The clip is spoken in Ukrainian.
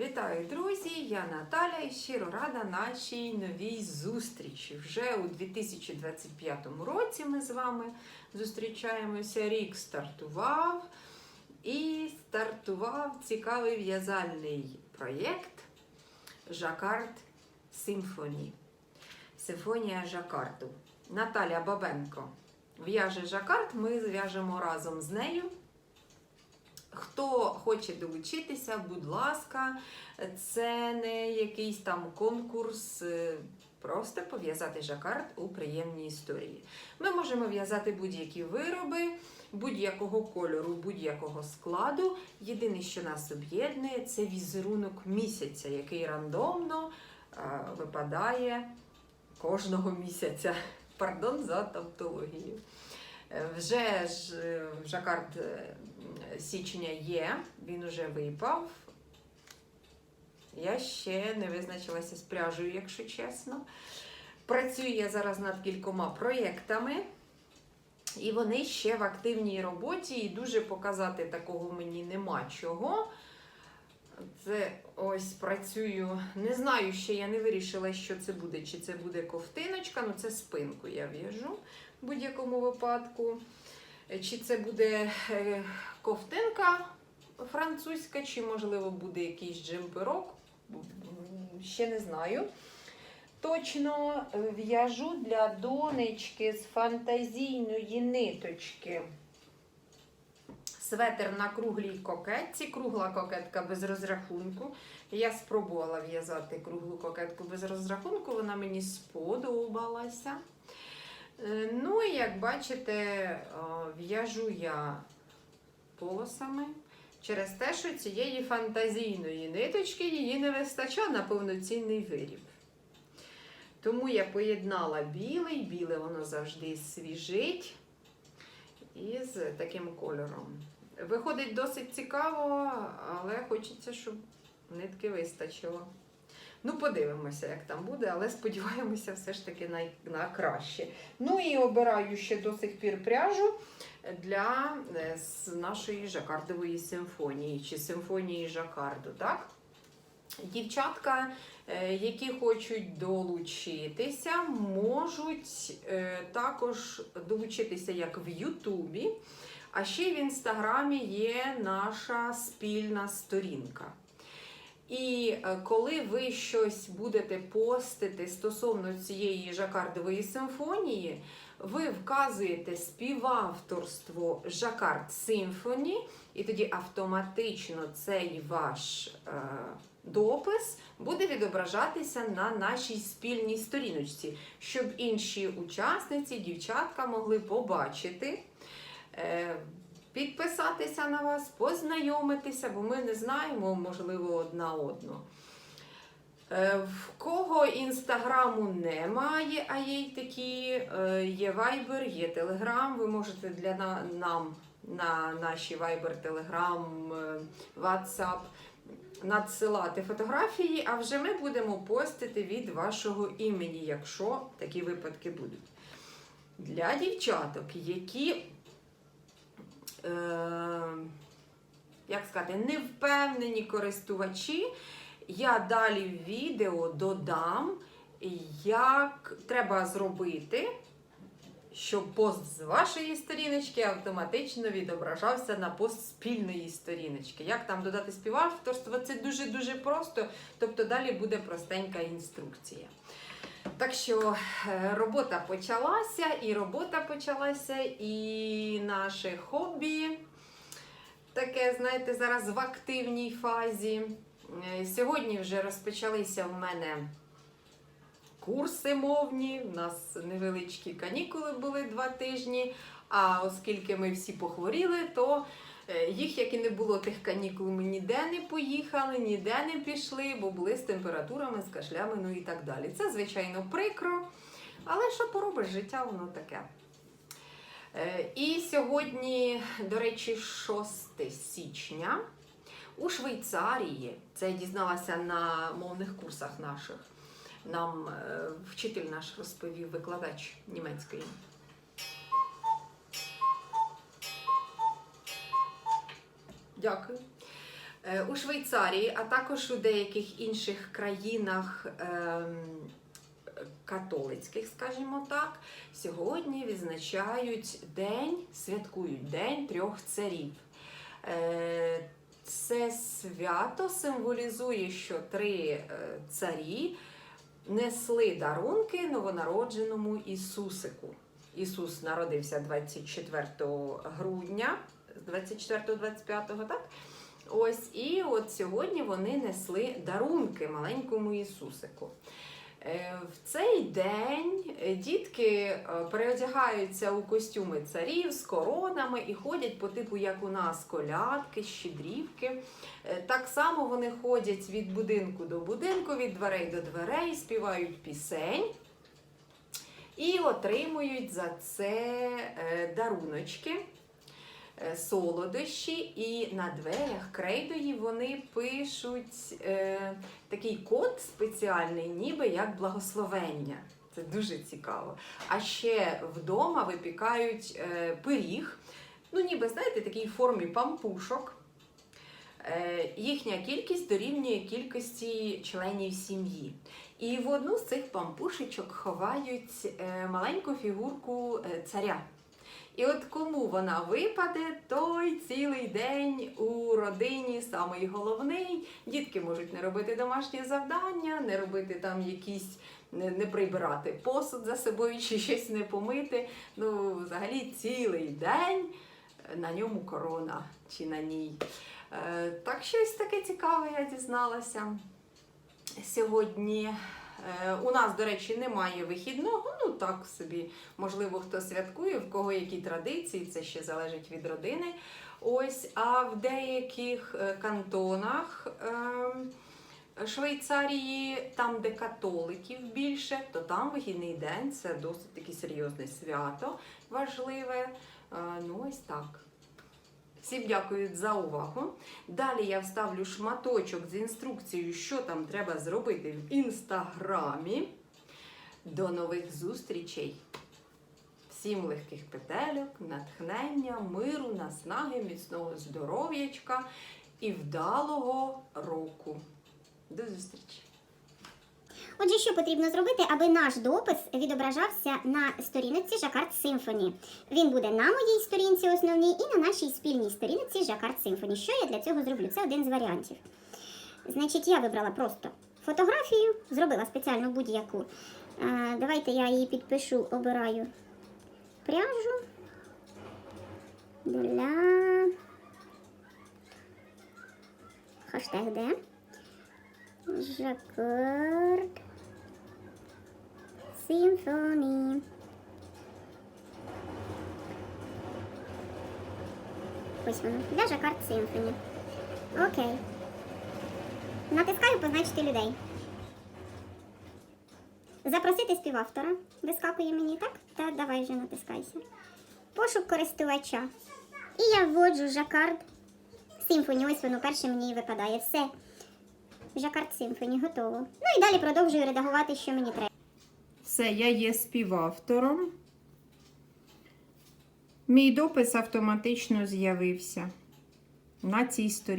Вітаю, друзі! Я Наталя і щиро рада нашій новій зустрічі. Вже у 2025 році ми з вами зустрічаємося. Рік стартував і стартував цікавий в'язальний проєкт Жакард Симфоні. Симфонія Жакарду. Наталя Бабенко в'яже жакард, ми зв'яжемо разом з нею. Хто хоче долучитися, будь ласка, це не якийсь там конкурс, е, просто пов'язати жакард у приємній історії. Ми можемо в'язати будь-які вироби, будь-якого кольору, будь-якого складу. Єдине, що нас об'єднує, це візерунок місяця, який рандомно е, випадає кожного місяця. Пардон за тавтологію. Вже ж е, жакард е, січня є, він уже випав. Я ще не визначилася з пряжею, якщо чесно. Працюю я зараз над кількома проєктами, і вони ще в активній роботі, і дуже показати такого мені нема чого. Це ось працюю. Не знаю, ще я не вирішила, що це буде. Чи це буде ковтиночка, ну це спинку я в'яжу в будь-якому випадку. Чи це буде е, ковтинка французька, чи, можливо, буде якийсь джемперок. Ще не знаю. Точно е, в'яжу для донечки з фантазійної ниточки. Светер на круглій кокетці, кругла кокетка без розрахунку. Я спробувала в'язати круглу кокетку без розрахунку, вона мені сподобалася. Е, Ну і як бачите, е, в'яжу я полосами через те, що цієї фантазійної ниточки її не вистачає на повноцінний виріб. Тому я поєднала білий, біле воно завжди свіжить із таким кольором. Виходить досить цікаво, але хочеться, щоб нитки вистачило. Ну, подивимося, як там буде, але сподіваємося все ж таки на, на краще. Ну і обираю ще до сих пір пряжу для е, нашої жакардової симфонії чи симфонії жакарду. так? Дівчатка, е, які хочуть долучитися, можуть е, також долучитися як в Ютубі, а ще в Інстаграмі є наша спільна сторінка. І е, коли ви щось будете постити стосовно цієї жакардової симфонії, ви вказуєте співавторство Жакард Симфоні, і тоді автоматично цей ваш е, допис буде відображатися на нашій спільній сторіночці, щоб інші учасниці, дівчатка могли побачити. Е, підписатися на вас, познайомитися, бо ми не знаємо, можливо, одна одну. Е, В кого інстаграму немає, а є й такі, е, є Viber, є Telegram, ви можете для нам на наші Telegram, е, WhatsApp надсилати фотографії, а вже ми будемо постити від вашого імені, якщо такі випадки будуть. Для дівчаток, які як сказати, невпевнені користувачі, я далі в відео додам, як треба зробити, щоб пост з вашої сторіночки автоматично відображався на пост спільної сторіночки. Як там додати співавторство, це дуже-дуже просто, тобто далі буде простенька інструкція. Так що е, робота почалася, і робота почалася, і наше хобі таке, знаєте, зараз в активній фазі. Е, Сьогодні вже розпочалися в мене курси мовні. У нас невеличкі канікули були два тижні. А оскільки ми всі похворіли, то їх, як і не було тих канікул, ми ніде не поїхали, ніде не пішли, бо були з температурами, з кашлями, ну і так далі. Це, звичайно, прикро. Але що поробиш, життя воно таке. Е, І сьогодні, до речі, 6 січня у Швейцарії, це я дізналася на мовних курсах наших. Нам е, вчитель наш розповів викладач німецької. Дякую. Е, У Швейцарії, а також у деяких інших країнах ем, католицьких, скажімо так, сьогодні відзначають день, святкують День трьох царів. Е, Це свято символізує, що три е, царі несли дарунки новонародженому Ісусику. Ісус народився 24 грудня, 24-25, так? Ось, і от сьогодні вони несли дарунки маленькому Ісусику. Е, В цей день е, дітки е, переодягаються у костюми царів з коронами і ходять по типу, як у нас, колядки, щедрівки. Так само вони ходять від будинку до будинку, від дверей до дверей, співають пісень і отримують за це даруночки, солодощі, і на дверях крейдої вони пишуть е, такий код спеціальний, ніби як благословення. Це дуже цікаво. А ще вдома випікають е, пиріг, ну ніби, знаєте, такий в формі пампушок. Е, Їхня кількість дорівнює кількості членів сім'ї. І в одну з цих пампушечок ховають е, маленьку фігурку е, царя. І от кому вона випаде, той цілий день у родині самий головний. Дітки можуть не робити домашні завдання, не робити там якісь, не, не прибирати посуд за собою чи щось не помити. Ну, взагалі цілий день на ньому корона чи на ній. Е, Так, щось таке цікаве я дізналася сьогодні. Е, У нас, до речі, немає вихідного, ну так собі, можливо, хто святкує, в кого які традиції, це ще залежить від родини. Ось, а в деяких е, кантонах ем, Швейцарії, там, де католиків більше, то там вихідний день це досить таке серйозне свято, важливе. Е, Ну, ось так. Всім дякую за увагу. Далі я вставлю шматочок з інструкцією, що там треба зробити в інстаграмі. До нових зустрічей! Всім легких петельок, натхнення, миру, наснаги, міцного здоров'ячка і вдалого року. До зустрічі! Отже, що потрібно зробити, аби наш допис відображався на сторінці Жакард Симфоні? Він буде на моїй сторінці основній і на нашій спільній сторінці Жакард Симфоні. Що я для цього зроблю? Це один з варіантів. Значить, я вибрала просто фотографію, зробила спеціально будь-яку. Давайте я її підпишу, обираю пряжу для хаштег де. Жакард Симфоні. Ось воно. Для Жакард Симфоні. Окей. Натискаю позначити людей. Запросити співавтора. Вискакує мені, так? Та давай вже натискайся. Пошук користувача. І я вводжу Жакард Симфоні. Ось воно перше мені і випадає. Все. Жакард Симфоні готово. Ну і далі продовжую редагувати, що мені треба. Все, я є співавтором. Мій допис автоматично з'явився на цій сторінці.